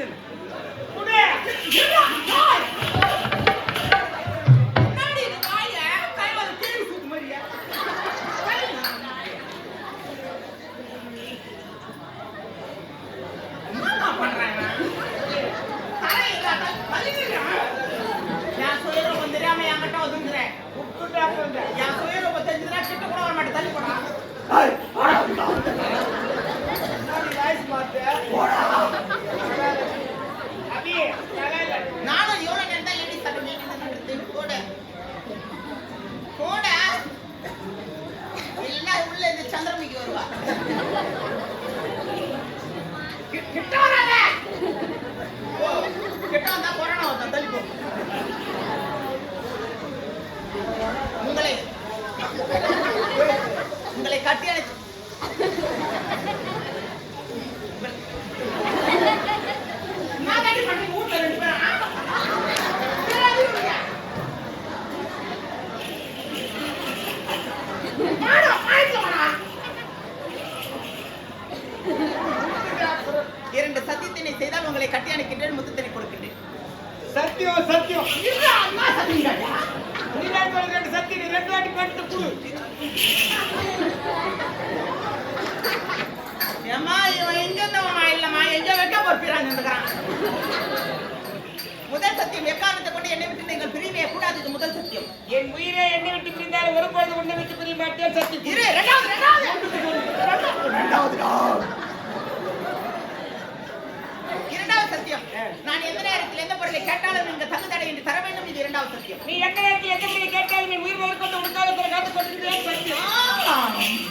நில்லு. உள்ள சந்திரமுகி வருவா கிட்ட வராத கிட்ட வந்தா கொரோனா வந்தா உங்களை உங்களை கட்டி அணைச்சு செய்தால் உங்களை கட்டி அணைக்கின்றேன் முத்தத்தினை கொடுக்கின்றேன். சத்தியம் சத்தியம். அம்மா சொல்ற ரெண்டு சத்தியம் ரெண்டு வாட்டி பண்ணிட்டு கொடு ஏம்மா, இவன் எங்க இருந்தவனா? இல்லம்மா, எங்க வைக்க பொறுப்பிறான் நின்னுக்கிறான். முதல் சத்தியம் எக்காரணத்தை கொண்டு என்னை விட்டு நீங்கள் பிரியவே கூடாது இது முதல் சத்தியம். என் உயிரை என்னை விட்டு பிரிந்தால் ஒரு பொழுது உன்னை விட்டு பிரிய மாட்டேன் சத்தியம். இரு இரண்டாவது இரண்டாவது இரண்டாவதுடா. இரண்டாவது சத்தியம். நான் எந்த நேரத்தில் எந்த பொருளை கேட்டாலும் நீங்கள் தங்கு தடை என்று தர வேண்டும் இது இரண்டாவது சத்தியம். நீ எந்த நேரத்தில் எந்த பிள்ளை கேட்டாலும் நீ உயிர் வரைக்கும் உனக்காக பிறகு காத்து கொண்டிருக்கிறேன் சத்தியம்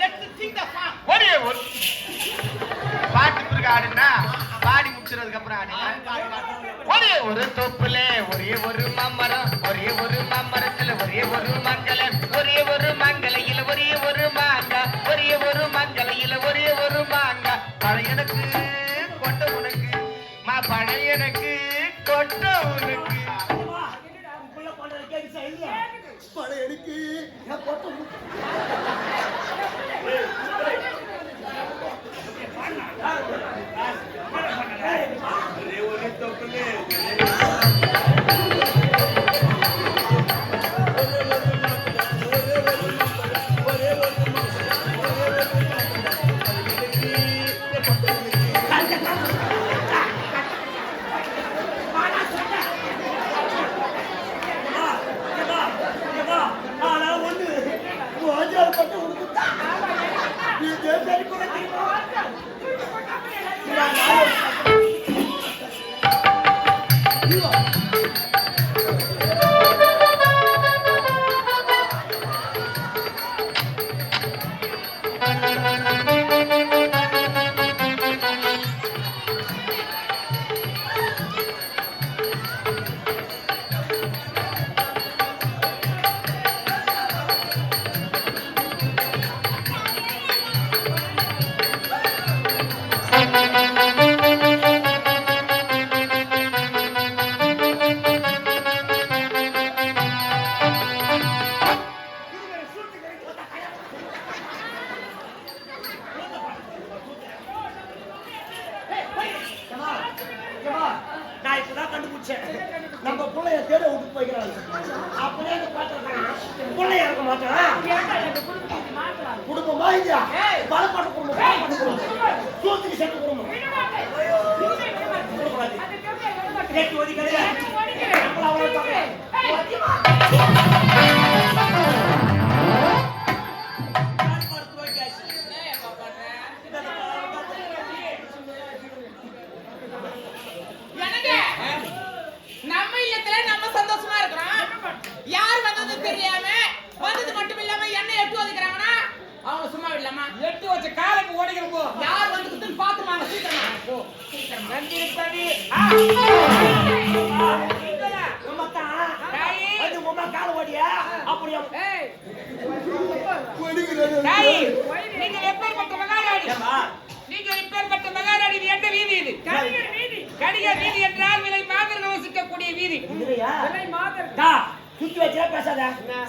லெட்ஸ் சிங் த சாங் ஒரே ஒரு பாட்டு பிறகு ஆடுனா பாடி முடிச்சதுக்கு அப்புறம் ஆடுங்க ஒரே ஒரு தொப்புல ஒரே ஒரு மாமரம் ஒரே ஒரு மாமரத்துல ஒரே ஒரு மங்கல ஒரே ஒரு மங்கலையில ஒரே ஒரு மாங்கா ஒரே ஒரு மங்கலையில ஒரே ஒரு மாங்கா. பழையனுக்கு கொட்ட உனக்கு மா பழையனுக்கு கொட்ட உனக்கு. ஏம்மா, உன் இல்லையா பலப்பாட்டு குடும்பம் பலப்பாட்டு குடும்பம். சூத்துக்கு குடும்பம். நம்மள அவங்க சும்மா இல்லாம எட்டு வச்ச காலுக்கு ஓடிக்கிற போ. யார் வந்துக்குதுன்னு பார்த்து வாங்க சீக்கிரமா? ஓடியா? அப்படியா? கொடுக்குற தாய், நீங்கள் எப்பேற்பட்ட மகாராணி? ஏம்மா? நீங்கள் எப்பேற்பட்ட மகாராணி எந்த வீதி இது? கடிகர் வீதி. என்றால் விலை மாதர் வசிக்கக்கூடிய வீதி? விலை மாதர். டா, சுத்தி வச்சே பேசாத.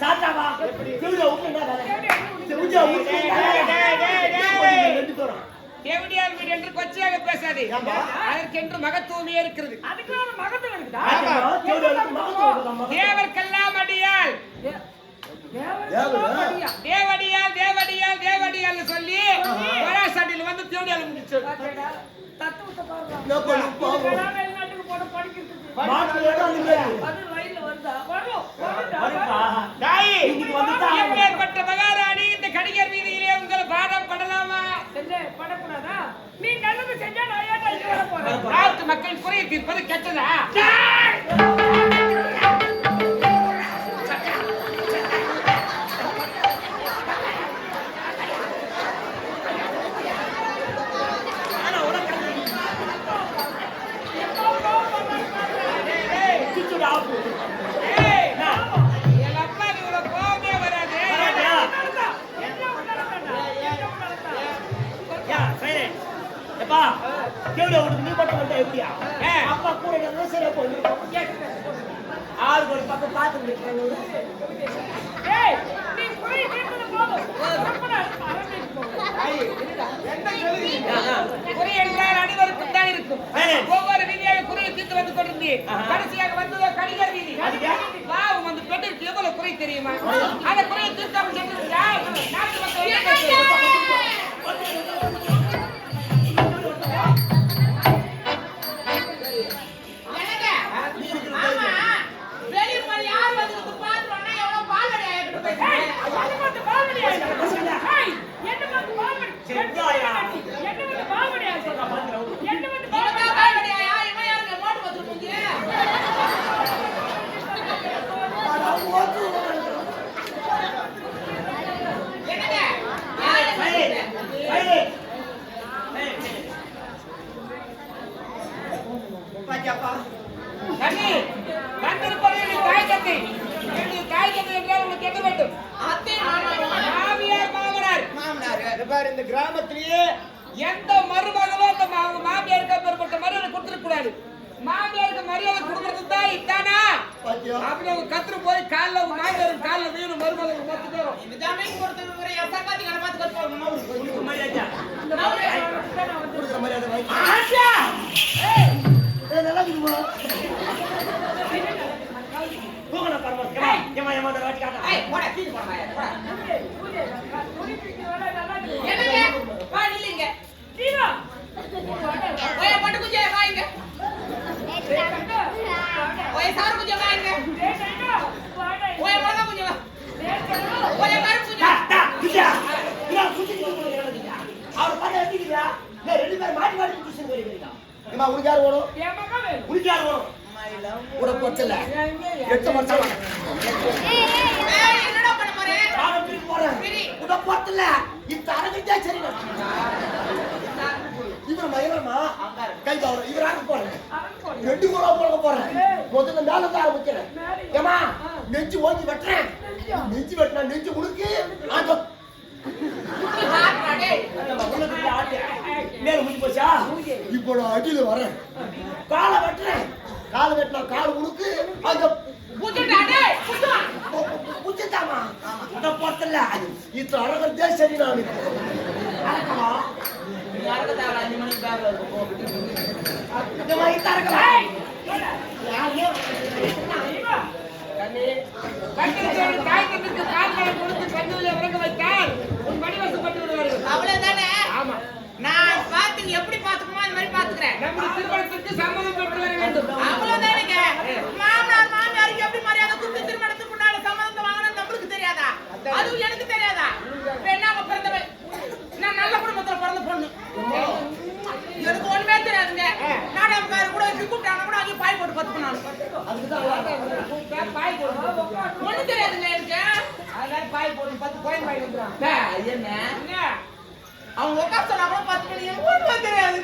சாத்தாவா? தேவடியார் வீடு என்று கொச்சையாக பேசாதே? அதற்கென்று மகத்துவமே இருக்கிறது? தேவர்க்கெல்லாம் அடியால் தேவன் படியா தேவடியால் தேவடியால் தேவடியால் சொல்லி வராசாட்டில் வந்து தேவடியால் முடிச்சு தத்துவத்தை பாருங்க நாட்டு மக்கள் குறையை தீர்ப்பது கெட்டதா? செவிலியா ஊத்துக்கு நீ மட்டும் வந்தா எப்படியா? அப்பா கூட இருந்தா சரியா போயிடும். ஆளுக்கு ஒரு பக்கம் போய் என்றால் அனைவருக்கும் தான் இருக்கும். ஒவ்வொரு வீதியாக குறையை தீர்த்து வந்து கொண்டிருந்தே. ஆஹா. கடைசியாக வந்ததோ கடிகர் வீதி? பாவம் அந்த பெண்ணுக்கு எவ்வளவு குறை தெரியுமா? அந்த குறையை தீர்த்தாமல் சென்றிருந்தால் நாட்டு மக்கள் என்ன பார்த்து பால்வடி செத்தாயா? என்ன பார்த்து பால்வடி ஆயிடுச்சு என்ன பார்த்து இவன் பால்வடி தான் பால்வடி ஆயா, இவன் யாருங்க மோட்டு பத்து மூஞ்சி? என்னங்க? யார் சரி, இது? சரி. பாத்தியாப்பா? கண்ணி, வந்திருப்பது என் தாய் தந்தை. என்னுடைய தாய் தந்தை என்றால் உனக்கு என்ன வேண்டும்? அத்தை மாமா மாமியார், மாமனார். இது பாரு இந்த கிராமத்திலேயே எந்த மருமகளும் அந்த மா- மாமியாருக்கு அப்பேற்பட்ட மரியாதை கொடுத்துடக் கூடாது. மாமியாருக்கு மரியாதை கொடுக்கறது தான் இதானா? பாத்தியா? அப்படி அவங்க கத்துட்டு போய் கால்ல உங்க மாமியார் கால்ல வீணும் மருமகள் மொத்த பேரும். இந்த ஜாமீன் கொடுத்தது என் சக்காத்தி கடை பார்த்து கத்து போகணும் உனக்கு மரியாதை. கொடுக்குற மரியாதை வாங்கி. ஆச்சா! ஏய், நல்லா இருக்குதுமா? தூக்கணும் பரவாயில்ல. ஏம்மா, ஏம்மா, ஏம்மா, இந்த வாட்டி காட்டா. ஏய், போடா, தீனி போடா, ஏய், போடா. என்ன என்னங்க? வா, நில்லுங்க. ஓய், பட்டு குஞ்சே, வா இங்க. ஓய், சாரு குஞ்சே, வா இங்க. ஓய், மிளகா குஞ்சே, வா. ஓய், கருப்பு குஞ்சே. டா, டா, குட்டியா. இதா, குட்டிக்கு கொடுக்கணும், எனக்கு குட்டியா. அவர் பாரு, எடுத்துக்கிறியா? இல்லை, ரெண்டு பேரும் மாட்டி மாட்டி குடிச்சுன்னு ஏம்மா, உனக்கு யார் வேணும்? உனக்கு யார் வேணும்? உனக்கு கொச்சல. எட்டு வருஷம் ஆகுது. ஏய், என்னடா பண்ண போற? நானும் பிரிக்க போறேன். பிரி. உனக்கு. இந்த அரங்கிட்டே சரி இவர் மயிலமா கை தவறு இவர் போறேன் ரெண்டு கூட போக போறேன் முதல்ல மேல இருந்து ஆரம்பிக்கிறேன் ஏமா நெஞ்சு ஓங்கி வெட்டுறேன் நெஞ்சு வெட்டினா நெஞ்சு உனக்கு டேய். உனக்கு ஆட்டு மேல முடிஞ்சு போச்சா? இப்போ நான் அடியில வரேன். காலை வெட்டுறேன். காலை வெட்டினா கால் உனக்கு அந்த. புச்சுட்டாமா இந்த பொறுத்தல இது அழகத்தே சரி நான். அழகமா நீ தேவையில்ல, அஞ்சு மணிக்கு பேக்ல இருக்கும், போ. இந்த மாதிரி தரக்கலாம் கட்டிருக்கிற தாய் தந்தைக்கு கால்களை கொடுத்து கண்ணுல இறங்க வைத்தால் நான் பார்த்து எப்படி பார்த்துக்கணுமோ அந்த மாதிரி பார்த்துக்கிறேன். நம்முடைய திருமணத்திற்கு சம்மதம் பெற்று அவ்வளவுதானேங்க. மாமனார், மாமியாருக்கு எப்படி மரியாதை கொடுத்து திருமணத்துக்கு முன்னால சம்மதத்தை வாங்கணும்னு நம்மளுக்கு தெரியாதா? அதுவும் எனக்கு தெரியாதா? பெண்ணாக பிறந்தவள். நான் நல்ல குடும்பத்துல பிறந்த பொண்ணு. எனக்கு ஒண்ணுமே தெரியாதுங்க. நாடகக்காரர் கூட இப்படி கூப்பிட்டாங்கன்னா கூட அங்கேயே பாய் போட்டு பத்துக்கணும் நானு. பாய் போடுவோம் ஒண்ணும் தெரியாதுங்க எனக்கு. அதனால பாய் போடுவோம் பத்து கோயில் பாய் என்ன? அவங்க உட்கார சொன்னா கூட பத்து மணி தெரியாது.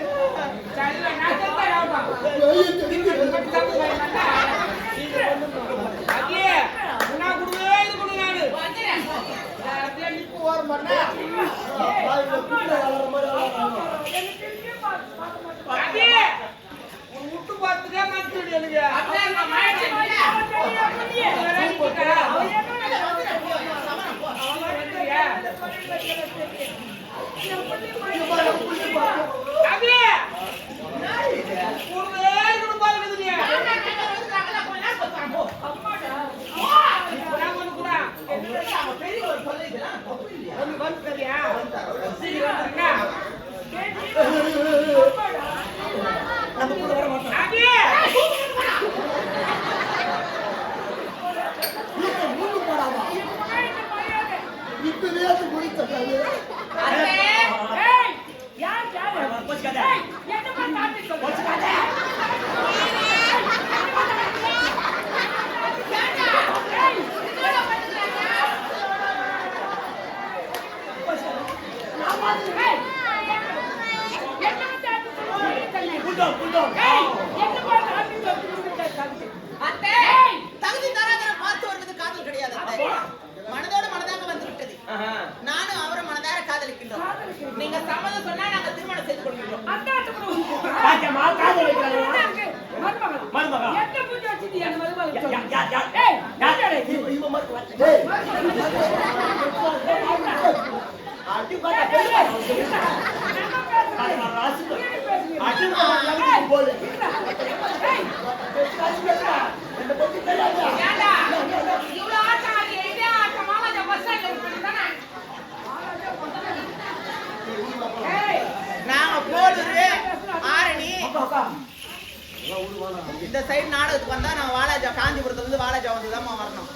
இந்த சைடு நாடகத்துக்கு வந்தா நான் வாலாஜா காஞ்சிபுரத்துல இருந்து வாலாஜா வந்து வரணும்.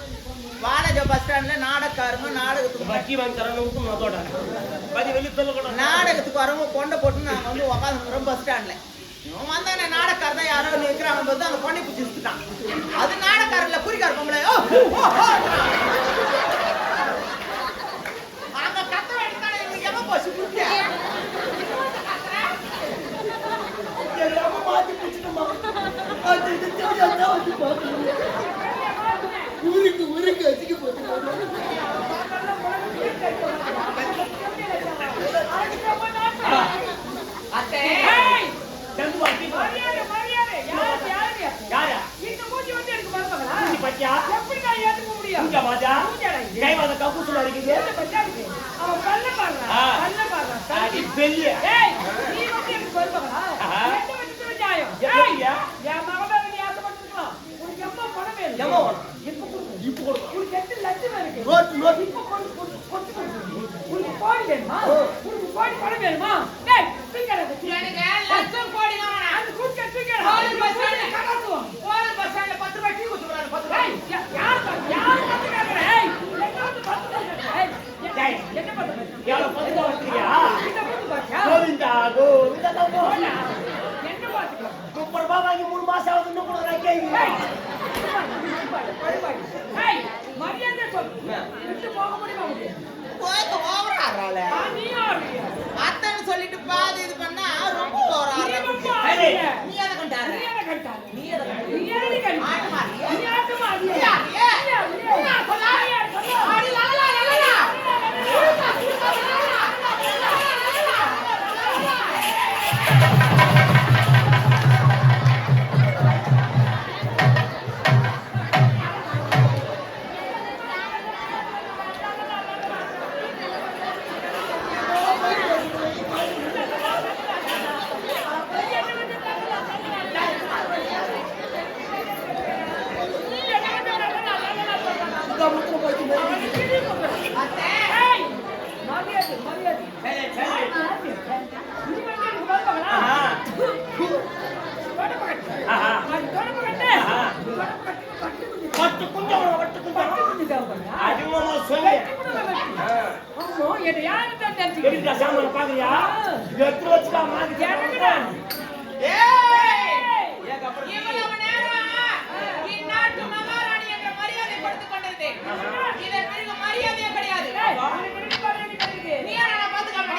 வாடகை பஸ் ஸ்டாண்ட்ல நாடகக்காரங்க நாடகத்துக்கு வட்டி வாங்கி தரவங்களுக்கும் அதோட பதி வெளி கூட. நாடகத்துக்கு வரவங்க கொண்டை போட்டு நாங்கள் வந்து உட்காந்துக்கிறோம் பஸ் ஸ்டாண்ட்ல இவன் வந்தானே நாடக்கார தான் யாரோ நிற்கிறாங்க போது அந்த கொண்டை பிடிச்சி சுத்துட்டான் அது நாடக்காரில் குறிக்கார் பொம்பளை. ஓ அங்க கத்த வேண்டித்தானே எங்களுக்கு ஊருக்கு ஊருக்கு வச்சுக்க போச்சு கைவாத கப்பு சொல்ல இருக்குது அவன் கல்ல பாடுறான் கல்ல பாடுறான் பெரிய உனக்கு கோடி வேணுமா? உனக்கு கோடி பணம் வேணுமா? விட்டு சொல்லிட்டு பாதி இது பண்ணா ரொம்ப நீ பாக்குறியா எத்தனை வச்சுக்கா மாதிரி ஏகப்பட்ட இதற்கு மரியாதையே கிடையாது. நீ நான் பாத்துக்காம